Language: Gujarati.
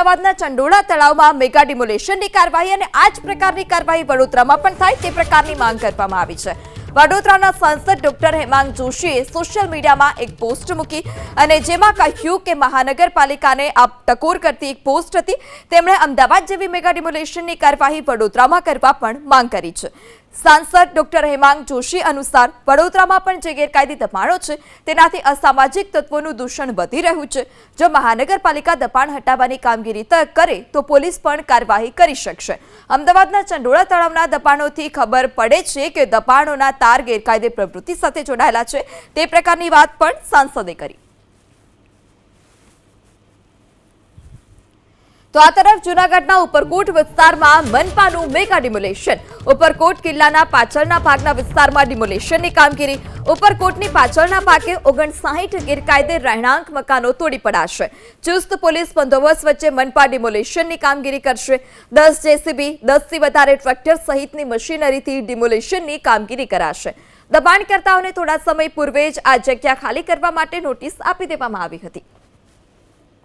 અમદાવાદના ચંડોળા તળાવમાં મેગા ડિમોલેશનની કાર્યવાહી અને આ જ પ્રકારની કાર્યવાહી વડોદરામાં પણ થાય તે પ્રકારની માંગ કરવામાં આવી છે. વડોદરાના સાંસદ ડોક્ટર હેમાંગ જોશીએ સોશિયલ મીડિયામાં એક પોસ્ટ મૂકી અને જેમાં કહ્યું કે મહાનગરપાલિકાને આ ટકોર કરતી એક પોસ્ટ હતી. તેમણે અમદાવાદ જેવી મેગા ડિમોલેશનની કાર્યવાહી વડોદરામાં કરવા પણ માંગ કરી છે. સાંસદ ડોક્ટર હેમાંગ જોશી અનુસાર વડોદરામાં પણ જે ગેરકાયદે દબાણો છે, તેનાથી અસામાજિક તત્વોનું દૂષણ વધી રહ્યું છે. જો મહાનગરપાલિકા દબાણ હટાવવાની કામગીરી કરે, તો પોલીસ પણ કાર્યવાહી કરી શકશે. અમદાવાદના ચંડોળા તળાવના દબાણોથી ખબર પડે છે કે દબાણોના તાર ગેરકાયદે પ્રવૃત્તિ સાથે જોડાયેલા છે. તે પ્રકારની વાત પણ સાંસદે કરી. તો આ તરફ જૂનાગઢના ઉપરકોટ વિસ્તારમાં મનપાનું મેગા ડિમોલેશન. ઉપરકોટ કિલ્લાના પાછળના ભાગના વિસ્તારમાં ડિમોલેશનની કામગીરી. ઉપરકોટની પાછળના ભાગે ઓગણસાઠ ગેરકાયદે રહેણાંક મકાનો તોડી પડાશે. ચુસ્ત પોલીસ બંદોબસ્ત વચ્ચે મનપા ડિમોલેશનની કામગીરી કરશે. દસ જેસીબી, દસથી વધારે ટ્રેક્ટર સહિતની મશીનરીથી ડિમોલેશનની કામગીરી કરાશે. દબાણકર્તાઓને થોડા સમય પૂર્વે જ આ જગ્યા ખાલી કરવા માટે નોટિસ આપી દેવામાં આવી હતી.